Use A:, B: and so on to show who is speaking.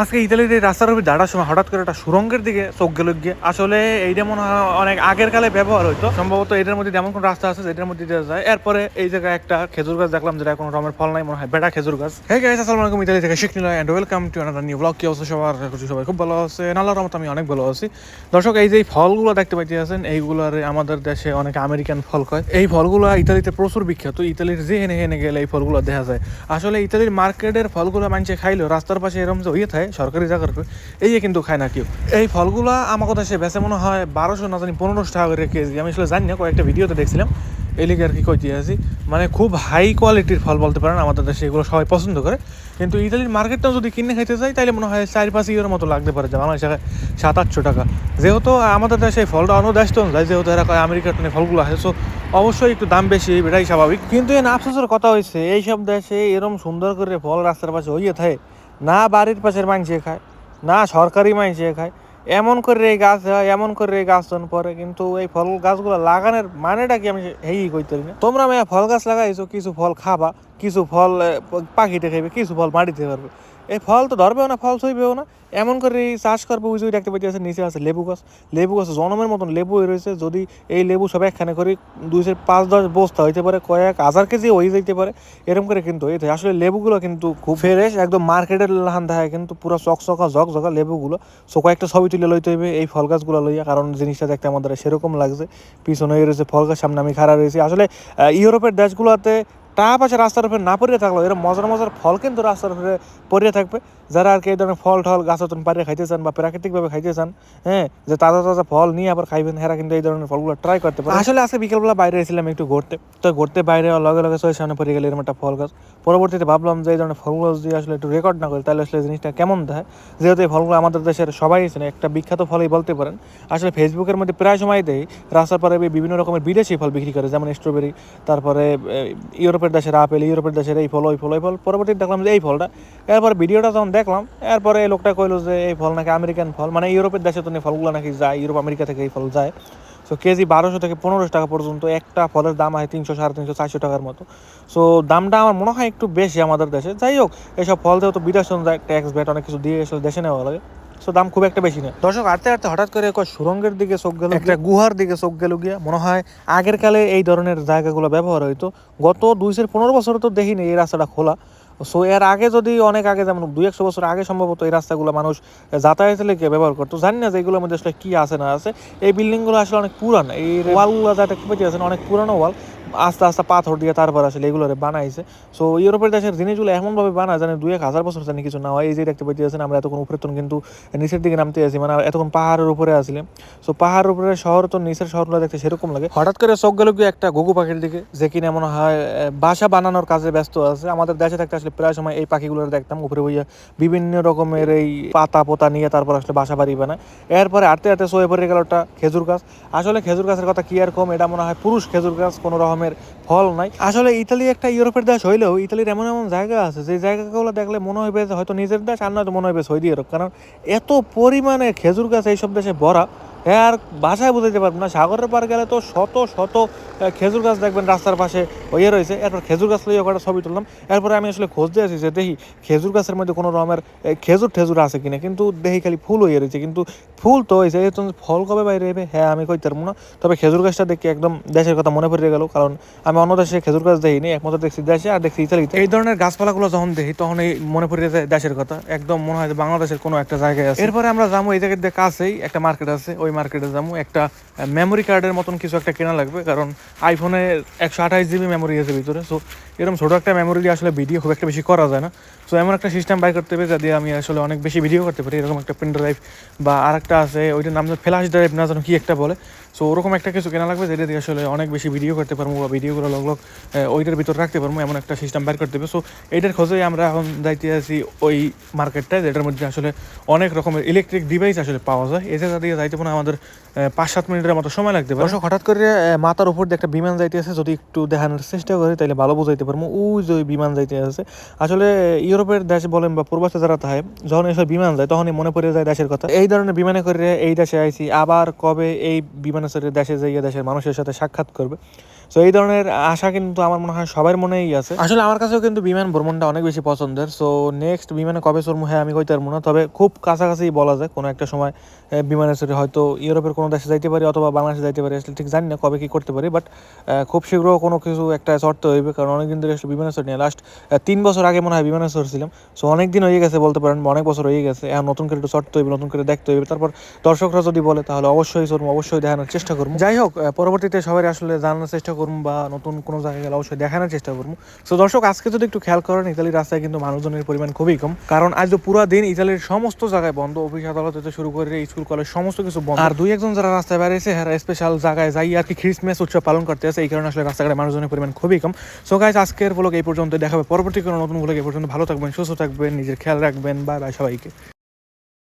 A: আজকে ইতালির রাস্তার উপর দাঁড়ার সময় হঠাৎ করে একটা সুরঙ্গের দিকে চোখ গেল গিয়ে। আসলে এইটা মনে হয় অনেক আগের কালে ব্যবহার হইতো। সম্ভবত এটার মধ্যে যেমন কোন রাস্তা আছে যেটার মধ্যে দিয়ে যায়। এরপরে এই জায়গায় একটা খেজুর গাছ দেখলাম, যেটা কোনো রমের ফল নাই, মনে হয় বেটা খেজুর গাছ। হে গাইস আসসালামু আলাইকুম, ইতালি থেকে শিখ নিল and welcome to another new blog কি অবস্থা সবার? করছি সবাই খুব ভালো আছে আল্লাহর রহমতে আমি অনেক ভালো আছি। দর্শক, এই যে ফলগুলো দেখতে পাইতে আছেন এইগুলোর আমাদের দেশে অনেক আমেরিকান ফল কয়। এই ফলগুলো ইতালিতে প্রচুর বিখ্যাত। ইতালির যে হেনে হেনে গেলে এই ফলগুলো দেখা যায়। আসলে ইতালির মার্কেটের ফলগুলো মানুষে খাইলেও রাস্তার পাশে এরকম যে হয়ে থাকে সরকারি জায়গার উপর, এই কিন্তু খায় না কেউ। এই ফলগুলো আমার কথা সে বেচে মনে হয় বারোশো না জানি পনেরোশো টাকা করে কেজি। আমি আসলে জানি না কয়েকটা ভিডিওতে দেখছিলাম। এই লিগে আর কি কইতে আছি মানে খুব হাই কোয়ালিটির ফল বলতে পারেন আমাদের দেশে এগুলো সবাই পছন্দ করে। কিন্তু ইতালির মার্কেটটাও যদি কিনে খাইতে চাই তাহলে মনে হয় চার পাঁচ ইউরোর মতো লাগতে পারে। যে বাংলাদেশে সাত আটশো টাকা। যেহেতু আমাদের দেশে এই ফলটা অন্য দেশ তো যায় যেহেতু এরা কয় আমেরিকার টনে ফলগুলো আছে সো অবশ্যই একটু দাম বেশি এটাই স্বাভাবিক। কিন্তু এর আফসোসের কথা হয়েছে এইসব দেশে এরকম সুন্দর করে ফল রাস্তার পাশে হইয়ে থাকে না বাড়ির পাশের মাংসে খায়, না সরকারি মাংসে খায়। এমন করে এই গাছ হয়, এমন করে এই গাছ পরে, কিন্তু এই ফল গাছগুলো লাগানোর মানেটা কি আমি হেই করতে পারি না। তোমরা মেয়ে ফল গাছ লাগাইছো, কিছু ফল খাবা, কিছু ফল পাখিতে খাইবে, কিছু ফল মাটিতে পারবে এই ফল তো ধরবেও না, ফল সইবেও না। এমন করে এই চাষ করবে, ওই যে দেখতে আছে নিচে আছে লেবু গাছ। লেবু গাছ জনমের মতন লেবু রয়েছে। যদি এই লেবু সব একখানে করে দুইশো পাঁচ দশ বস্তা হইতে পারে, কয়েক হাজার কেজি হয়ে যেতে পারে, এরকম করে কিন্তু হইতে আসলে লেবুগুলো কিন্তু খুব ফ্রেশ একদম মার্কেটের লাহান দেখায় কিন্তু পুরো চকচকা জকা লেবুগুলো। সো কয়েকটা ছবি তুলে লইতে হইবে এই ফল গাছগুলো লইয়া, কারণ জিনিসটা দেখতে আমাদের সেরকম লাগছে। পিছনে রয়েছে ফল গাছ, সামনে আমি খাড়া রয়েছি। আসলে ইউরোপের দেশগুলোতে টাপ আছে রাস্তার উপরে না পড়িয়ে থাকল এরকম মজার মজার ফল কিন্তু রাস্তার উপরে পড়িয়ে থাকবে। যারা আর কি এই ধরনের ফল টল গাছ তুমি পাড়িয়ে খাইতে চান বা প্রাকৃতিকভাবে খাইতে চান হ্যাঁ যে তাজা তাজা ফল নিয়ে আবার খাইবেন হেরা কিন্তু এই ধরনের ফলগুলো ট্রাই করতে পারে। আসলে আজকে বিকেলবেলা বাইরে এসেছিলাম একটু ঘুরতে। তো ঘুরতে বাইরে লগে লগে চোখের সামনে পড়ে গেলে এরকম একটা ফল গাছ। পরবর্তীতে ভাবলাম যে এই ধরনের ফলগুলো যদি আসলে একটু রেকর্ড না করি তাহলে আসলে জিনিসটা কেমন দেখায় যেহেতু এই ফলগুলো আমাদের দেশের সবাই চেনে একটা বিখ্যাত ফলই বলতে পারেন। আসলে ফেসবুকের মধ্যে প্রায় সময় দেয় রাস্তার পরে বিভিন্ন রকমের বিদেশি ফল বিক্রি করে যেমন স্ট্রবেরি তারপরে এ, ইউরোপের দেশের আপেল ইউরোপের দেশের এই ফল, ওই ফল ওই ফল। পরবর্তীতে দেখলাম যে এই ফলটা, এরপর ভিডিওটা যখন দেখলাম, এরপরে এই লোকটা কইলো যে এই ফল নাকি আমেরিকান ফল মানে ইউরোপের দেশে তো ফলগুলো নাকি যায়, ইউরোপ, আমেরিকা থেকে এই ফল যায়। সো কেজি বারোশো থেকে পনেরোশো টাকা পর্যন্ত একটা ফলের দাম হয় তিনশো, সাড়ে তিনশো, চারশো টাকার মতো। সো দামটা আমার মনে হয় একটু বেশি আমাদের দেশে। যাই হোক এইসব ফল যেহেতু বিদেশ যায় ট্যাক্স ব্যাট অনেক কিছু দিয়ে এসে দেশে নেওয়া লাগে। সো দাম খুব একটা বেশি না দর্শক হঠাৎ করে সুরঙ্গের দিকে চোখ গেল একটা গুহার দিকে চোখ গেল গিয়া, মনে হয় আগের কালে এই ধরনের জায়গাগুলো ব্যবহার হইতো। গত দুইশো পনেরো বছর তো দেখিনি এই রাস্তাটা খোলা। সো এর আগে যদি অনেক আগে, যেমন দুই একশো বছর আগে সম্ভবত এই রাস্তাগুলো মানুষ যাতায়াতের লেগে ব্যবহার করতো, জানি না যে এগুলোর মধ্যে আসলে কি আছে না আছে। এই বিল্ডিংগুলো আসলে অনেক পুরান। এই ওয়ালগুলো যা দেখতে পাচ্ছি আছেন অনেক পুরানো ওয়াল আস্তে আস্তে পাথর দিয়ে তারপর আসলে এগুলো বানাইছে। সো ইউরোপের দেশের জিনিসগুলো এমনভাবে বানায় জানে দুই এক হাজার বছর জানি কিছু না হয়, এই যে দেখতে পাচ্ছি আছেন আমরা এতক্ষণ উপরে তখন কিন্তু নিচের দিকে নামতে আছি মানে এতক্ষণ পাহাড়ের উপরে আসলাম সো পাহাড়ের উপরে শহর তো নিচের শহরগুলো দেখতে সেরকম লাগে। হঠাৎ করে চোখ গেল কি একটা ঘুঘু পাখির দিকে, যে কিনা মনে হয় বাসা বানানোর কাজে ব্যস্ত আছে। আমাদের দেশে থাকতে আসলে প্রায় সময় এই পাখিগুলো দেখতাম, উপরে বইয়া বিভিন্ন রকমের এই পাতা পোতা নিয়ে তারপর আসলে বাসা বাড়ি বানায়। এরপরে আটতে আটতে সোয়ে পড়ে গেল একটা খেজুর গাছ। আসলে খেজুর গাছের কথা কি আর কম, এটা মনে হয় পুরুষ খেজুর গাছ, কোনো রকমের ফল নাই। আসলে ইতালি একটা ইউরোপের দেশ হইলেও ইতালির এমন এমন জায়গা আছে, যে জায়গাগুলো দেখলে মনে হবে যে হয়তো নিজের দেশ, আর নয়তো মনে হবে সৌদি আরব। কারণ এত পরিমাণে খেজুর গাছ এইসব দেশে ভরা আর বাসায় বুঝাইতে পারব না। সাগরের পার গেলে তো শত শত খেজুর গাছ দেখবেন রাস্তার পাশে ইয়ে রয়েছে। এরপর খেজুর গাছ লইয়া কটা ছবি তুললাম। এরপরে আমি আসলে খোঁজ দিয়ে আছি যে দেখি খেজুর গাছের মধ্যে কোনো রকমের খেজুর ঠেজুর আছে কিনা। কিন্তু দেখি খালি ফুল হয়ে রয়েছে। কিন্তু ফুল তো হয়েছে এই ফল কবে বাইরে হবে হ্যাঁ আমি কইতে পারব না। তবে খেজুর গাছটা দেখে একদম দেশের কথা মনে পড়ে গেল। কারণ আমি অন্য দেশে খেজুর গাছ দেখিনি, একমাত্র দেখছি দেশে আর দেখছি ইতালিতে। এই ধরনের গাছপালাগুলো যখন দেখি, তখন এই মনে পড়ে যায় দেশের কথা। একদম মনে হয় যে বাংলাদেশের কোনো একটা জায়গায় আছে। এরপরে আমরা যাব এই জায়গার কাছেই, একটা মার্কেট আছে। ওই মার্কেটে যাব। একটা মেমোরি কার্ডের মতন কিছু একটা কেনা লাগবে। কারণ আইফোনে একশো আঠাশ জিবি মেমোরি আছে ভিতরে। সো এরকম ছোটো একটা মেমোরি দিয়ে আসলে ভিডিও খুব একটা বেশি করা যায় না। সো এমন একটা সিস্টেম বাই করতে হবে যাতে আমি আসলে অনেক বেশি ভিডিও করতে পারি। এরকম একটা পেন ড্রাইভ বা আর একটা আছে, ওইটার নাম ফ্ল্যাশ ড্রাইভ না জানো কি একটা বলে। সো ওরকম একটা কিছু কেনা লাগবে যেটা দিয়ে আসলে অনেক বেশি ভিডিও করতে পারব বা ভিডিওগুলো লগ লগ ওইটার ভিতর রাখতে পারব, এমন একটা সিস্টেম বের করতে হবে। সো এইটার খোঁজেই আমরা এখন যাইতে আছি ওই মার্কেটটায় যেটার মধ্যে আসলে অনেক রকমের ইলেকট্রিক ডিভাইস আসলে পাওয়া যায়। এই জায়গা দিয়ে যাইতে হয় আমাদের পাঁচ সাত মিনিটের মতো সময় লাগতে পারে। হঠাৎ করে মাথার উপর দিয়ে একটা বিমান যাইতে আছে যদি একটু দেখানোর চেষ্টা করি, তাহলে ভালো বুঝাইতে পারব ওই যে বিমান যাইতে আছে। আসলে ইউরোপের দেশ বলেন বা প্রবাসে যারা থাকে, যখন এসব বিমান যায়, তখনই মনে পড়ে যায় দেশের কথা। এই ধরনের বিমানে করে এই দেশে আইছি, আবার কবে এই বিমানে চড়ে দেশে যাইয়া দেশের মানুষের সাথে সাক্ষাৎ করবে? সো এই ধরনের আশা কিন্তু আমার মনে হয় সবার মনেই আছে। আসলে আমার কাছেও কিন্তু বিমান ভ্রমণটা অনেক বেশি পছন্দের। সো নেক্সট বিমানে কবে চড়বো হ্যাঁ আমি কইতে পারব না। তবে খুব কাছাকাছি বলা যায়, কোনো একটা সময় বিমানে চড়ে হয়তো ইউরোপের কোনো দেশে যাইতে পারি অথবা বাংলাদেশে যাইতে পারি, আসলে ঠিক জানি না কবে কি করতে পারি। বাট খুব শীঘ্র কোনো কিছু একটা চড়তে হইবে, কারণ অনেকদিন ধরে আসলে বিমানে চড়ি লাস্ট তিন বছর আগে মনে হয় বিমানে চড়ছিলাম। সো অনেক দিন হয়ে গেছে বলতে পারেন, অনেক বছর হয়ে গেছে। এখন নতুন করে একটু চড়তে হইবে, নতুন করে দেখতে হইবে। তারপর দর্শকরা যদি বলে, তাহলে অবশ্যই চড়বো অবশ্যই দেখানোর চেষ্টা করব। যাই হোক পরবর্তীতে সবাই আসলে জানার চেষ্টা করব বা নতুন কোনো জায়গায় গেলে অবশ্যই দেখানোর চেষ্টা করব সো দর্শক, আজকে যদি একটু খেয়াল করেন, ইতালির রাস্তায় কিন্তু মানুষজনের পরিমাণ খুবই কম। কারণ আজ পুরো দিন ইতালির সমস্ত জায়গায় বন্ধ, অফিস, আদালত থেকে শুরু করে স্কুল কলেজ সমস্ত কিছু বন্ধ। আর দুই একজন যারা রাস্তায় বেরিয়েছে হ্যাঁ স্পেশাল জায়গায় যাই আর কি খ্রিসমাস উৎসব পালন করতে আছে এই কারণে আসলে রাস্তাঘাটে মানুষজনের পরিমাণ খুবই কম। সো গাইজ আজকের ব্লগ এই পর্যন্ত দেখাবে পরবর্তী কোনো নতুন ব্লগ এই পর্যন্ত ভালো থাকবেন, সুস্থ থাকবেন, নিজের খেয়াল রাখবেন। বাই সবাইকে।